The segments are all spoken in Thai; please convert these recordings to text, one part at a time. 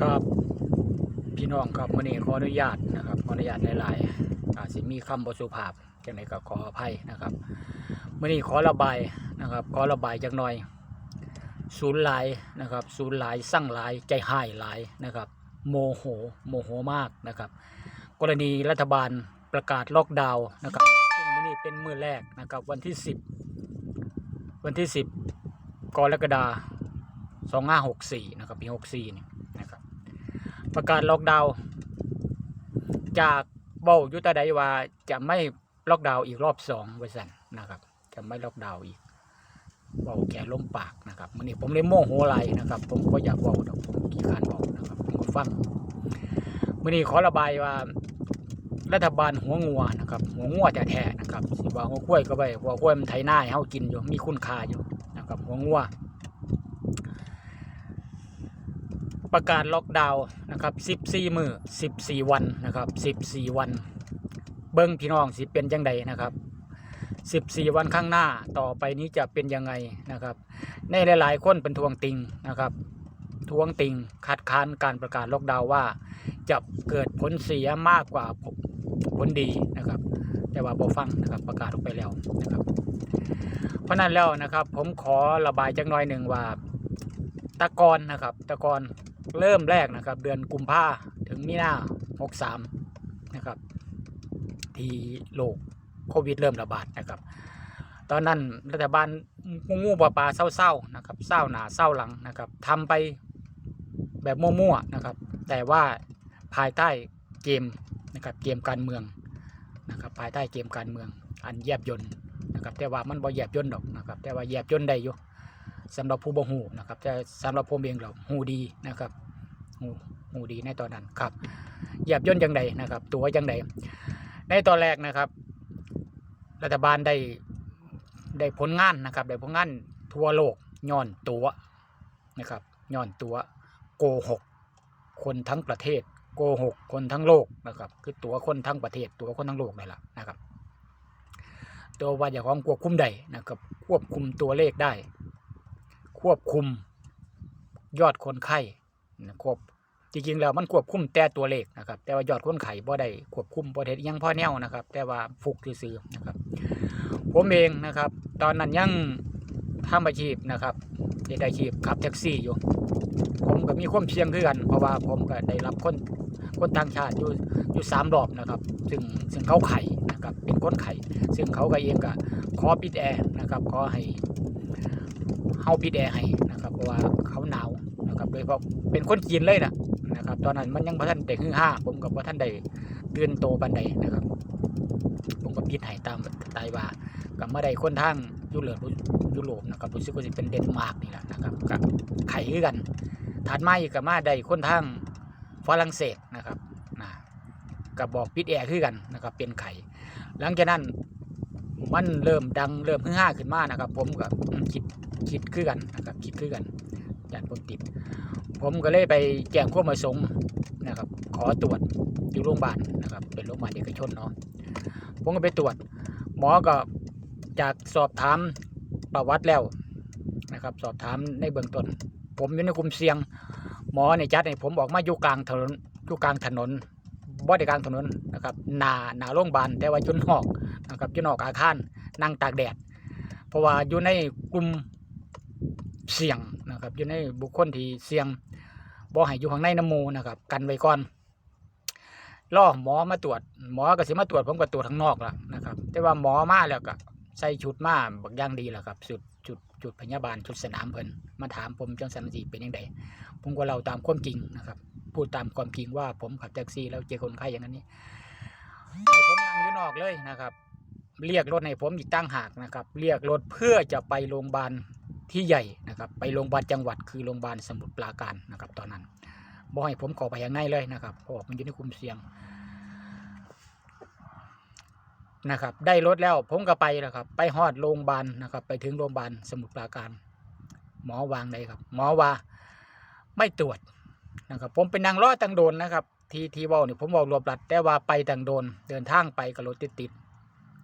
ครับพี่น้องครับมื่อนี้ขออนุญาตนะครับขออนุญาตหลายๆอาจสิมีคำบสุภาพจังไดก็ขออภัยนะครับมื่อนี้ขอระบายนะครับ ขอระบายจักหน่อยศูนย์หลายนะครับศูนย์หลายสั่งหลายใจหายหลายนะครับ โมโหโมโหมากนะครับ กรณีรัฐบาลประกาศล็อกดาวน์นะครับซึ่งมื่อนี้เป็นมือแรกนะครับวันที่ 10 วันที่ 10กรกฎาคม2564นะครับปี64นี่นะครับ ประกาศล็อกดาวน์จากเบ้ายุตาใดว่าจะไม่ล็อกดาวน์อีกรอบสองไว้สันนะครับ จะไม่ล็อกดาวน์อีกเบาแค่ล้มปากนะครับมื่อนี้ผมเลยโมโหไหลนะครับ ผมก็อยากเว้าดอกผมขี้ขานเว้านะครับผมก็ฟังมื่อนี้ขอระบายว่า รัฐบาลหัวงัวนะครับ หัวงัวแท้ๆนะครับสิว่าหัวกล้วยก็ไปหัวกล้วยมันไถหน้าให้เฮากินอยู่มีคุณค่าอยู่นะครับ หัวงัว ประกาศล็อกดาวน์นะครับ14มือ14 วันนะครับ14 วัน เบิ้งพี่น้องสิเป็นจังใดนะครับ14 วันข้างหน้าต่อไปนี้จะเป็นยังไงนะครับ ในหลาย ๆ คนเป็นทวงติงนะครับ ทวงติงคัดค้านการประกาศล็อกดาวน์ว่า จะเกิดผลเสียมากกว่าผลดีนะครับ แต่ว่าบ่ฟังนะครับประกาศออกไปแล้วนะครับ เพราะนั้นแล้วนะครับผมขอระบายจักหน่อยหนึ่งว่าตะกอนนะครับ ตะกอน เริ่มแรกนะครับ เดือนกุมภาถึงมีนาหกสามนะครับ ที่โลกโควิดเริ่มระบาดนะครับ ตอนนั้นรัฐบาลงูงูปลาปลาเศร้าๆนะครับเศร้าหนาเศร้าหลังนะครับทำไปแบบมั่วๆนะครับ แต่ว่าภายใต้เกมนะครับเกมการเมืองนะครับภายใต้เกมการเมือง อันแยบยนนะครับแต่ว่ามันบ่แยบยนดอกนะครับแต่ว่าแยบยนได้อยู่ สำหรับผู้บ่ฮู้นะครับแต่สำหรับผมเองเราฮู้ดีนะครับฮู้ฮู้ดีในตอนนั้นครับแยาบย่นต์จังใดนะครับ ตัวจังใดในตอนแรกนะครับ รัฐบาลได้ได้ผลงานนะครับได้ผลงานทั่วโลกย้อนตัวนะครับย้อนตัวโกหกคนทั้งประเทศโกหกคนทั้งโลกนะครับคือตัวคนทั้งประเทศตัวคนทั้งโลกนี่แหละนะครับ ตัวว่าอย่างของควบคุมได้นะครับควบคุมตัวเลขได้ ควบคุมยอดคนไข้ควบจริงๆแล้วมันควบคุมแต่ตัวเลขนะครับ แต่ว่ายอดคนไข้บ่ได้ควบคุมบ่ได้ยังพ่อแนวนะครับ แต่ว่าฟุกซื่อนะครับ ผมเองนะครับ ตอนนั้นยังทำอาชีพนะครับเฮ็ดอาชีพขับแท็กซี่อยู่ ผมก็มีความเสี่ยงคือกัน เพราะว่าผมก็ได้รับคนคนต่างชาติอยู่อยู่สามรอบนะครับ ซึ่งซึ่งเขาไข่นะครับเป็นคนไข่ซึ่งเขาก็เองก็ขอปิดแอร์นะครับขอให้ เฮาปิดแอร์ให้นะครับเพราะว่าเขาหนาวนะครับโดยเฉพาะเป็นคนจีนเลยนะนะครับ ตอนนั้นมันยังพระท่านได้ฮือห้าผมกับพระท่านได้เตื่นโตบันไดนะครับ ผมก็ปิดให้ตามตายว่ากับมาได้คนทางยุโรปยุโรปนะครับรู้สึกว่าสิเป็นเดนมาร์กนี่แหละนะครับกับไข่กันถัดมาอีกกับมาได้คนทางฝรั่งเศสนะครับนะกับบอกปิดแอร์คือกันนะครับเป็นไข่หลังจากนั้น มันเริ่มดังเริ่มฮือฮาขึ้นมานะครับ ผมก็คิดคิดคือกันนะครับคิดคือกันยานผมติด ผมก็เลยไปแจ้งความประสงค์นะครับ ขอตรวจอยู่โรงพยาบาลนะครับ เป็นโรงพยาบาลเอกชนเนาะผมก็ไปตรวจ หมอก็จากสอบถามประวัติแล้วนะครับ สอบถามในเบื้องต้น ผมอยู่ในกลุ่มเสี่ยง หมอในยจัดให้ผมออกมาอยู่กลางถนนอยู่กลางถนน บ่ได้กลางถนนนะครับหนาหนาโรงพยาบาลแต่ว่าจุนนอกนะครับจุนนอกอาคารนั่งตากแดด เพราะว่าอยู่ในกลุ่มเสี่ยงนะครับอยู่ในบุคคลที่เสี่ยงบ่ให้อยู่ข้างในน้ำมูนะครับ กันไว้ก่อนรอหมอมาตรวจ หมอก็สิมาตรวจผมก็ตรวจข้างนอกละนะครับ แต่ว่าหมอมาแล้วก็ใส่ชุดมาบักอย่างดีแหละครับชุดชุดชุดพยาบาลชุดสนามเพิ่นมาถามผมจังสันสีเป็นยังไงผมก็เล่าตามความจริงนะครับ พูดตามความจริงว่าผมขับแท็กซี่แล้วเจอคนไข้อย่างนั้นนี่ให้ผมนั่งอยู่นอกเลยนะครับ เรียกรถให้ผมอีกตั้งหากนะครับ เรียกรถเพื่อจะไปโรงพยาบาลที่ใหญ่นะครับ ไปโรงพยาบาลจังหวัดคือโรงพยาบาลสมุทรปราการนะครับ ตอนนั้นบอกให้ผมขอไปอย่างง่ายเลยนะครับเพราะมันอยู่ในคุมเสี่ยงนะครับ ได้รถแล้วผมก็ไปแล้วครับ ไปฮอดโรงพยาบาลนะครับ ไปถึงโรงพยาบาลสมุทรปราการ หมอวางเลยครับ หมอว่าไม่ตรวจ นะครับผมเป็นนางรอตังโดนนะครับ ทีทีวอลนี่ผมบอกรวบรัด แต่ว่าไปตังโดน เดินทางไปกับรถติดติด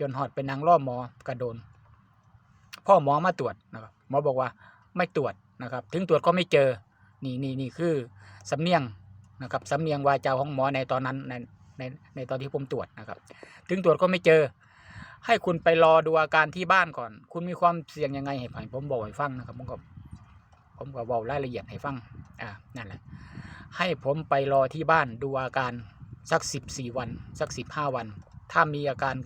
จนหอดเป็นนางรอหมอกระโดน พ่อหมอมาตรวจนะครับหมอบอกว่าไม่ตรวจนะครับ ถึงตรวจก็ไม่เจอ นี่นี่นี่คือสำเนียงนะครับสำเนียงวาจาของหมอในตอนนั้นในในในตอนที่ผมตรวจนะครับ ถึงตรวจก็ไม่เจอ ให้คุณไปรอดูอาการที่บ้านก่อน คุณมีความเสี่ยงยังไงให้ผมบอกให้ฟังนะครับผมก็ผมก็บอกรายละเอียดให้ฟังอ่านั่นแหละ ให้ผมไปรอที่บ้านดูอาการสักสิบสี่วัน สักสิบห้าวัน ถ้ามีอาการ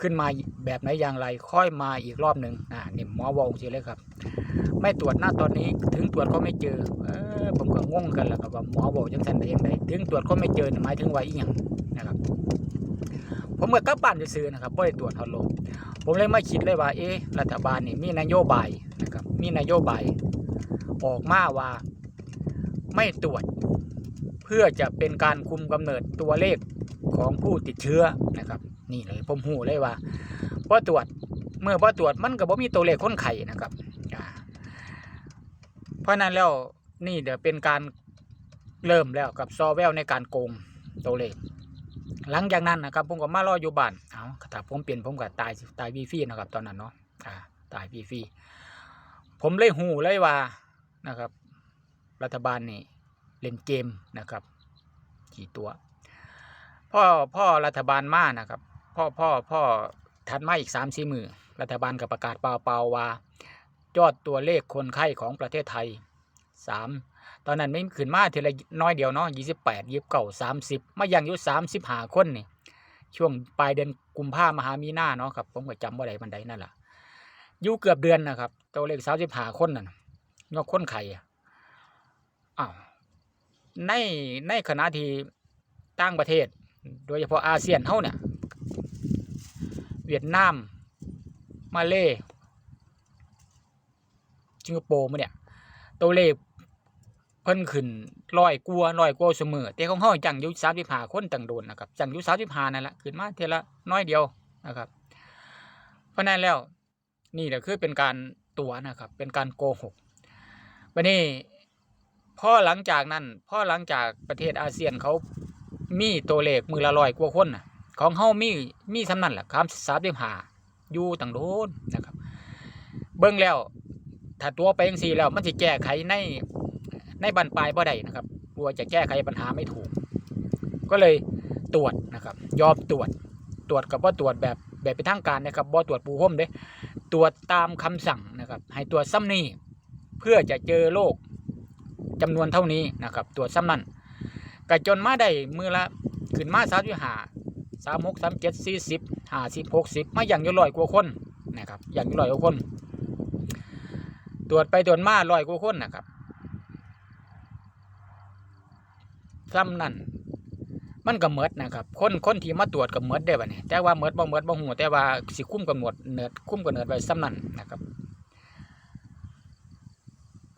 ขึ้นมาแบบไหนอย่างไร ค่อยมาอีกรอบหนึ่งอ่านี่หมอวองเฉยเลยครับ ไม่ตรวจหน้าตอนนี้ถึงตรวจก็ไม่เจอเออผมก็งงกันแหละครับว่าหมอบอกจังสันได้ยังไงถึงตรวจก็ไม่เจอหมายถึงว่าอีหยังนะครับ ผมก็กลับบ้านซื้อนะครับไม่ได้ตรวจทอโลกผมเลยไมาคิดเลยว่าเอ๊ะรัฐบาลนี่มีนโยบายนะครับมีนโยบาย ออกมาว่า ไม่ตรวจ เพื่อจะเป็นการคุมกำเนิดตัวเลขของผู้ติดเชื้อนะครับ นี่เลยผมหูเลยว่าพอตรวจเมื่อพอตรวจมันก็บ่มีตัวเลขคนไข้นะครับเพราะนั้นแล้วนี่เดี๋ยวเป็นการเริ่มแล้วกับซอแวลในการโกงตัวเลขหลังจากนั้นนะครับผมก็มารออยู่บ้านเอาถ้าผมเปลี่ยนผมก็ตายตายวีฟีนะครับ ตอนนั้นเนาะตายวีฟีผมเลยหูเลยว่า นะครับ รัฐบาลนี่เล่นเกมนะครับกี่ตัว พ่อพ่อรัฐบาลมานะครับ พ่อพ่อพ่อถัดมาอีกสามสี่มือรัฐบาลก็ประกาศเปล่าๆว่า ยอดตัวเลขคนไข้ของประเทศไทยสามตอนนั้นไม่ขึ้นมาทีละน้อยเดียวเนาะยี่สิบแปดยี่สิบเก้าสามสิบมายังอยู่สามสิบห้าคนนี่ช่วงปลายเดือนกุมภามหามีนาเนาะครับผมก็จำว่าใดมันใดนั่นแหละอยู่เกือบเดือนนะครับ ตัวเลขสามสิบห้าคนนั่น ยอดคนไข้อะอ้าวในในขณะที่ต่างประเทศ โดยเฉพาะอาเซียนเท่าเนี่ยเวียดนาม มาเลสิงคโปร์มาเนี่ยตัวเลขเพิ่นขึ้นร้อยกลัวร้อยกลัวเสมอแต่ของเฮาจังอยู่สามสิบห้าคนต่างโดนนะครับจังอยู่สามสิบห้านั่นแหละขึ้นมาเทละน้อยเดียวนะครับ เพราะนั้นแล้วนี่แหละคือเป็นการตัวนะครับ เป็นการโกหก วันนี้พอหลังจากนั้นพอหลังจากประเทศอาเซียนเขามีตัวเลขมือละร้อยกว่าคนนะของเฮามีมีสำนันแหละครับสามสิบห้าอยู่ต่างโดนนะครับ เบิ่งแล้วถ้าตัวไปยังสี่แล้วมันสิแก้ไขในในบันปลายบ่ได้นะครับกลัวจะแก้ไขปัญหาไม่ถูก ก็เลยตรวจนะครับ ยอมตรวจตรวจกับว่าตรวจแบบแบบเป็นทางการนะครับบ่ตรวจปูพรมเด้ตรวจตามคำสั่งนะครับ ให้ตรวจซ้ำนี่ เพื่อจะเจอโรคจำนวนเท่านี้นะครับ ตรวจซ้ำนั่นก็จนมาได้มือละขึ้นมาสามสิห้าสามหกสามเจ็ดสี่สิบห้าสิบหกสิบมาอย่างอยู่ร้อยกว่าคนนะครับ อย่างอยู่ร้อยกว่าคน ตรวจไปตรวจมาร้อยกว่าคนนะครับซ้ำนั่นมันก็เมิดนะครับ คนคนที่มาตรวจก็เมิดได้บ่เนี่ยแต่ว่าเมิดบ่เมิดบ่หูแต่ว่าสิคุ้มกำหนดเนิดคุ้มกำเนิดไว้ซ้ำนั่นนะครับ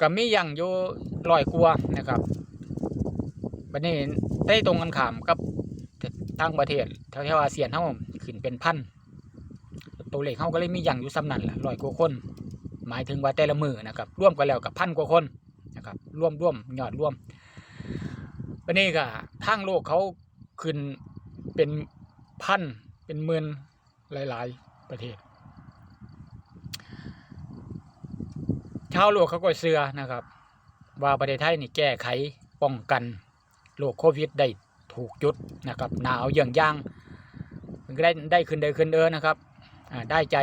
ก็มีอย่างอยู่ร้อยกว่านะครับบัดนี้ได้ตรงกันขามกับทางประเทศแถวๆอาเซียนเฮาขึ้นเป็นพันตัวเลขเฮาก็เลยมีอย่างอยู่ซ้ำนั่นแหละร้อยกว่าคน หมายถึงว่าแต่ละมือนะครับร่วมกันแล้วกับพันกว่าคนนะครับร่วมร่วมยอดร่วมบัดนี้ก็ทางโลกเขาขึ้นเป็นพันเป็นหมื่นหลาย ๆ ประเทศ ชาวโลกเขาก็เชื่อนะครับ ว่าประเทศไทยนี่แก้ไขป้องกันโรคโควิดได้ถูกจุดนะครับ หนาวเยื่องย่างได้ได้ขึ้นได้ขึ้นเออนะครับได้ใจ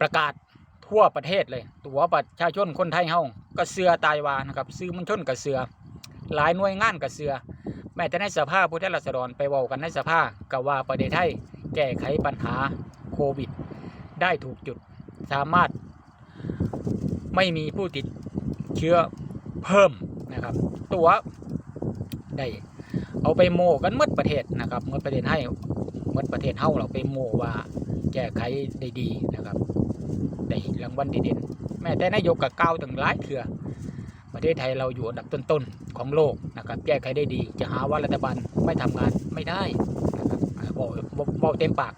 ประกาศทั่วประเทศเลย ตัวประชาชนคนไทยเฮาก็เสือตายวานะครับซื้อมันชนกับเสือ หลายหน่วยงานกับเสือ แม้แต่ในสภาผู้แทนราษฎรไปเว้ากันในสภาก็ว่าประเทศไทยแก้ไขปัญหาโควิด ได้ถูกจุดสามารถ ไม่มีผู้ติดเชื้อเพิ่มนะครับ ตัวได้เอาไปโมกันมดประเทศนะครับมดประเทศให้มดประเทศเฮาเราไปโมว่าแก้ไขได้ดีนะครับได้รางวัลดีเด่นแม้แต่นายกกับก้าวถึงหลายเถื่อประเทศไทยเราอยู่อันดับต้นๆของโลกนะครับแก้ไขได้ดี จะหาว่ารัฐบาลไม่ทำงานไม่ได้นะครับอกบอกบอกเต็มปาก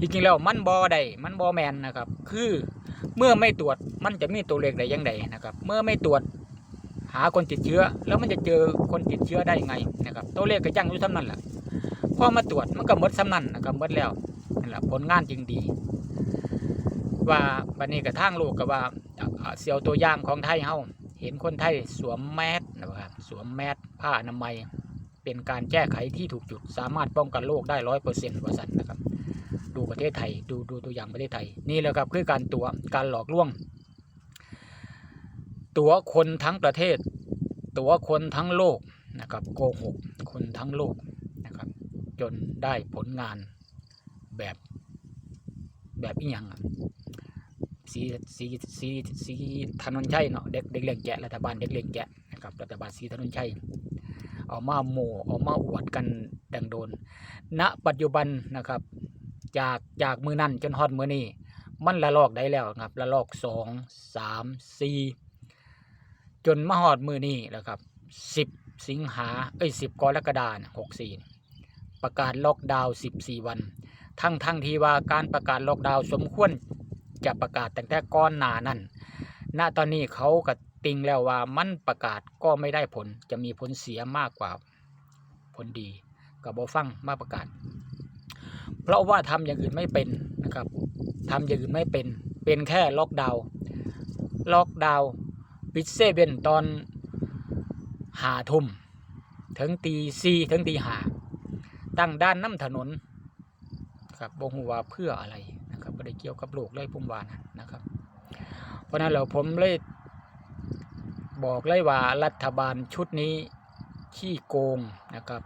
จริงๆแล้วมันบอได้มันบอแมนนะครับ คือเมื่อไม่ตรวจมันจะมีตัวเลขใดยังไงนะครับ เมื่อไม่ตรวจหาคนติดเชื้อ แล้วมันจะเจอคนติดเชื้อได้ยังไงนะครับ ตัวเลขก็ยังอยู่ซ้ำนั่นแหละพอมาตรวจมันก็หมดซ้ำนั่นนะครับหมดแล้วนั่นแหละผลงานจึงดี ว่าบันนี้กับทางโลกก็ว่าอ่าเสียวตัวอย่างของไทยเฮาเห็นคนไทยสวมแมสนะครับสวมแมสผ้าอนามัย เป็นการแก้ไขที่ถูกจุดสามารถป้องกันโรคได้ร้อยเปอร์เซ็นต์ว่าสันนะครับ ดูประเทศไทย ดูดูตัวอย่างประเทศไทย นี่แหละครับคือการตัวการหลอกลวง ตัวคนทั้งประเทศ ตัวคนทั้งโลกนะครับโกหกคนทั้งโลกนะครับ จนได้ผลงานแบบแบบอีหยังสีสีสีสีถนนชัยเนาะเด็กเด็กเลี้ยงแกะรัฐบาลเด็กเลี้ยงแกะนะครับรัฐบาลสีถนนชัยเอามาโมเอามาอวดกันดังโดน ณ ปัจจุบันนะครับ จากจากมือนั่นจนฮอดมือนี้มันละลอกได้แล้วครับละลอกสองสามสี่จนมาฮอดมือนี้แล้วครับสิบสิงหาเอ้ยสิบกรกฎาคมหกสี่ประกาศล็อกดาวน์สิบสี่วัน ทั้งทั้งที่ว่าการประกาศล็อกดาวน์สมควรจะประกาศตั้งแต่ก้อนหนานั่นณตอนนี้เขาก็ติงแล้วว่ามันประกาศก็ไม่ได้ผลจะมีผลเสียมากกว่าผลดีกับบฟังมาประกาศ ราะว่าทำอย่างอื่นไม่เป็นนะครับทำอย่างอื่นไม่เป็น เป็นแค่ล็อกดาวน์ล็อกดาวน์ปิดเซเว่นตอนหาทุ่มถึงตีสี่ถึงตีหาตั้งด้านน้ำถนนครับบ่ฮู้ว่าเพื่ออะไรนะครับไม่ได้เกี่ยวกับโลกเลยผมวานะนะครับ เพราะนั้นแล้วผมเลยบอกเลยว่ารัฐบาลชุดนี้ขี้โกงนะครับ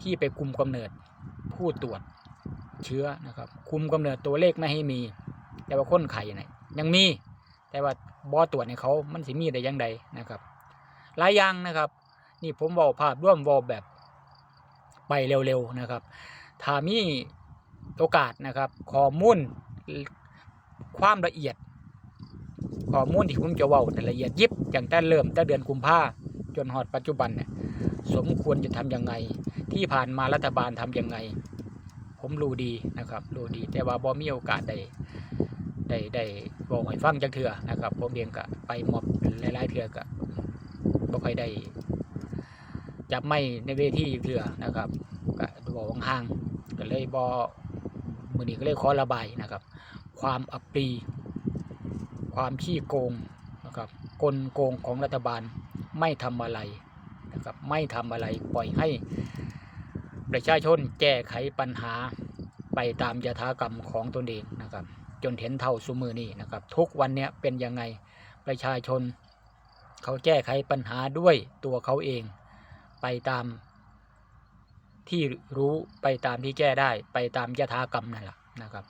ที่ไปกุมกำเนิดผู้ตรวจ เชื้อนะครับ คุมกำเนิดตัวเลขไม่ให้มี แต่ว่าคนไข่เนี่ยยังมี แต่ว่าบอตรวจในเขามันสิมีได้ยังใดนะครับ หลายอย่างนะครับ นี่ผมบอกภาพร่วมบอกแบบไปเร็วๆนะครับถ้ามีโอกาสนะครับข้อมูลความละเอียดข้อมูลที่ผมจะว้าแต่ละเอียดยิบอย่างแต่เริ่มแต่เดือนกุมภาจนฮอดปัจจุบันเนี่ยสมควรจะทำยังไง ที่ผ่านมารัฐบาลทำยังไง ผมรู้ดีนะครับรู้ดีแต่ว่าบ่มีโอกาสได้ได้ได้บอกให้ฟังจักเถื่อนะครับผมเองก็ไปมอบหลายๆเถื่อก็บ่ค่อยได้จับไม่ในเวทีเถื่อนะครับก็บอกห่างๆก็เลยบ่มือนี้ก็เลยขอระบายนะครับ ความอับปรีความขี้โกงนะครับกลโกงของรัฐบาลไม่ทำอะไรนะครับไม่ทำอะไรปล่อยให้ ประชาชนแก้ไขปัญหาไปตามยถากรรมของตนเองนะครับ จนเห็นเท่าสุมือนี้นะครับ ทุกวันเนี้ยเป็นยังไงประชาชน เขาแก้ไขปัญหาด้วยตัวเขาเอง ไปตามที่รู้ไปตามที่แก้ได้ไปตามยถากรรมนั่นแหละนะครับ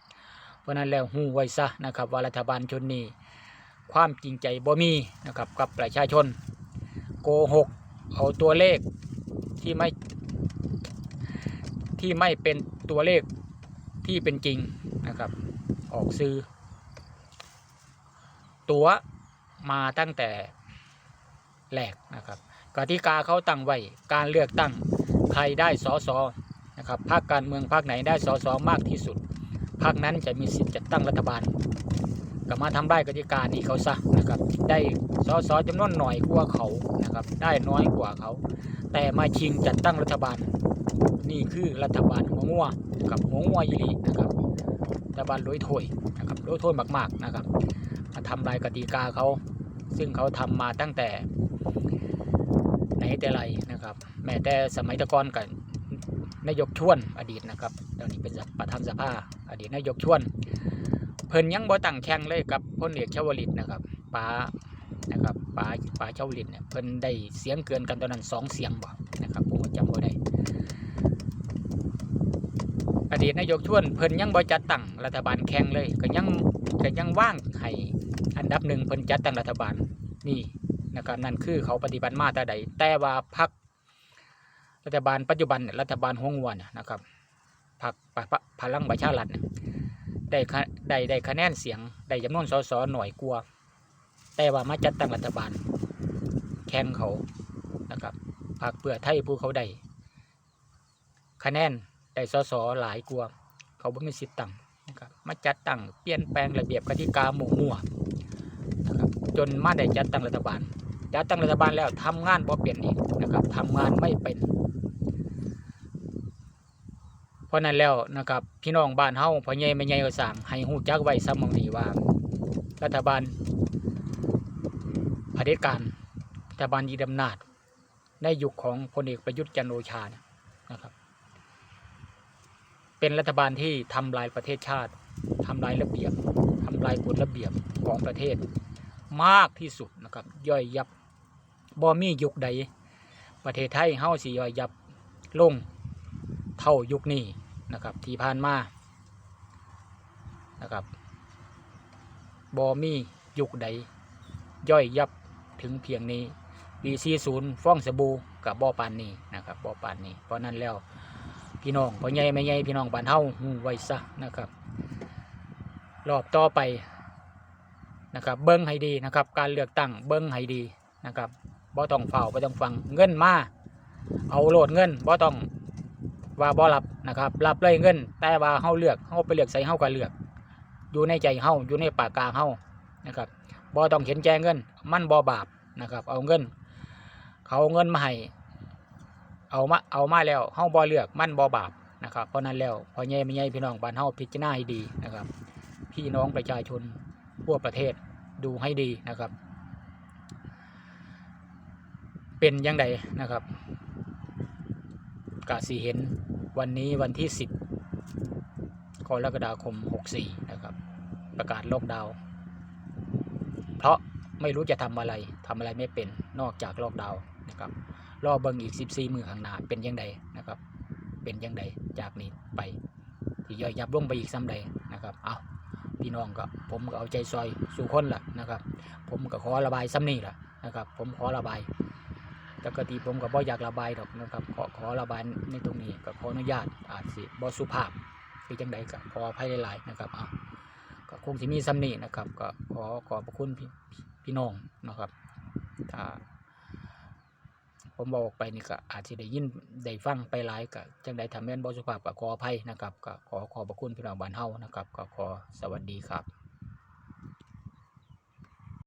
เพราะนั้นแล้วหูไว้ซะนะครับว่ารัฐบาลชนนี้ความจริงใจบ่มีนะครับกับประชาชน โกหกเอาตัวเลขที่ไม่ ที่ไม่เป็นตัวเลขที่เป็นจริงนะครับ ออกซื้อ ตัวมาตั้งแต่แรกนะครับกติกาเขาตั้งไว้การเลือกตั้งใครได้สอสอนะครับพรรคการเมืองพรรคไหนได้สอสอมากที่สุดพรรคนั้นจะมีสิทธิ์จัดตั้งรัฐบาลก็มาทำได้กติกานี้เขาซะนะครับ ได้สอสอจำนวนหน่อยกว่าเขานะครับ ได้น้อยกว่าเขา แต่มาชิงจัดตั้งรัฐบาล นี่คือรัฐบาลหัวงัวกับหัวงัวยีรีนะครับรัฐบาลรวยถ้วยนะครับรวยถ้วยมากๆนะครับมาทำลายกติกาเขาซึ่งเขาทำมาตั้งแต่ไหนแต่ไรนะครับ แม้แต่สมัยตะกอนกันนายกชวนอดีตนะครับตอนนี้เป็นประธานสภาอดีตนายกชวน เพิ่นยังบ่ตั้งแข่งเลยกับพลเอกชวลิตนะครับป๋านะครับป๋าป๋าชวลิตเนี่ยเพิ่นได้เสียงเกินกันตอนนั้นสองเสียงบ่นะครับผมจำบ่ได้ ดีตนายกชวนเพิ่นยังบ่จัดตั้งรัฐบาลแข่งเลย ก็ยังก็ยังว่างให้อันดับหนึ่งเพิ่นจัดตั้งรัฐบาลนี่นะครับนั่นคือเขาปฏิบัติมาแต่ใดแต่ว่าพรรครัฐบาลปัจจุบันรัฐบาลหัวงวเนี่ยนะครับพรรคพลังประชารัฐได้ได้ได้คะแนนเสียงได้จำนวนสสหน่อยกลัวแต่ว่ามาจัดตั้งรัฐบาล แข่งเขานะครับพรรคเพื่อไทยผู้เขาได้คะแนน ได้สสหลายกลัวาเขาบ่มีสิทธิ์ตั้งนะครับมาจัดตั้งเปลี่ยนแปลงระเบียบกติกาหมู่มั่วนะครับจนมาได้จัดตั้งรัฐบาลจัดตั้งรัฐบาลแล้วทำงานบ่เปลี่ยนอีกนะครับทำงานไม่เป็นเพราะนั้นแล้วนะครับพี่น้องบ้านเฮาพ่อใหญ่แม่ใหญ่ก็สั่งให้ฮู้จักไว้ซ้ำมองนี้ว่า รัฐบาลเผด็จการรัฐบาลยีดำนาจในยุคของพลเอกประยุทธ์จันโอชาเนี่ยนะ เป็นรัฐบาลที่ทำลายประเทศชาติทำลายระเบียบทำลายกฎระเบียบของประเทศ มากที่สุดนะครับย่อยยับบ่มียุคใด ประเทศไทยเฮาสิย่อยยับลงเท่ายุคนี้นะครับที่ผ่านมานะครับบ่มียุคใด ย่อยยับถึงเพียงนี้ปี40ฟ้องสบู่กับบอปานนี้นะครับบอปานนี้เพราะนั้นแล้ว พี่น้องพ่อใหญ่แม่ใหญ่พี่น้องบ้านเฮาฮู้ไว้ซะนะครับ รอบต่อไปนะครับ เบิ้งให้ดีนะครับ การเลือกตั้งเบิ้งให้ดีนะครับบ่ต้องเฝ้าบ่ต้องฟังเงินมาเอาโหลดเงินบ่ต้องว่าบ่รับนะครับรับเลยเงิน แต่ว่าเฮาเลือกเฮาไปเลือกใส่เฮาก็เลือก อยู่ในใจเฮาอยู่ในปากกาเฮานะครับบ่ต้องเขียนแจเงิน มันบ่บาปนะครับ เอาเงิน เขาเงินมาให้ เอามาเอามาแล้วเฮาบ่เลือกมันบ่บาปนะครับเพราะนั้นแล้วพอใหญ่แม่ใหญ่พี่น้องบ้านเฮาพิจารณาให้ดีนะครับ พี่น้องประชาชนทั่วประเทศดูให้ดีนะครับ เป็นยังไงนะครับกาสีเห็นวันนี้วันที่ 10กรกฎาคม 64 นะครับ ประกาศล็อกดาวน์เพราะไม่รู้จะทำอะไรทำอะไรไม่เป็นนอกจากล็อกดาวน์นะครับ รอเบิงอีก 14 มือข้างหน้าเป็นยังไงนะครับ เป็นยังไงจากนี้ไปที่ย่อยยับลงไปอีกซ้ำใดนะครับเอาพี่น้องก็ผมก็เอาใจซอยสู่คนละนะครับ ผมก็ขอระบายซ้ำนี่แหละนะครับ ผมขอระบายปกติผมก็บ่อยากระบายดอกนะครับ ขอขอระบายในตรงนี้ก็ขออนุญาตอาจสิบ่สุภาพคือจังใดก็ขออภัยหลายๆนะครับเอาก็คงสิมีซ้ำนี่นะครับ ก็ขอขอบพระคุณพี่พี่น้องนะครับถ้า ผมบอกไปนี่ก็อาจจะได้ยินได้ฟังไปหลายก็จังไดทำแม่นบ่สุภาพก็ขออภัยนะครับก็ขอขอบพระคุณพี่น้องบ้านเฮานะครับก็ขอสวัสดีครับ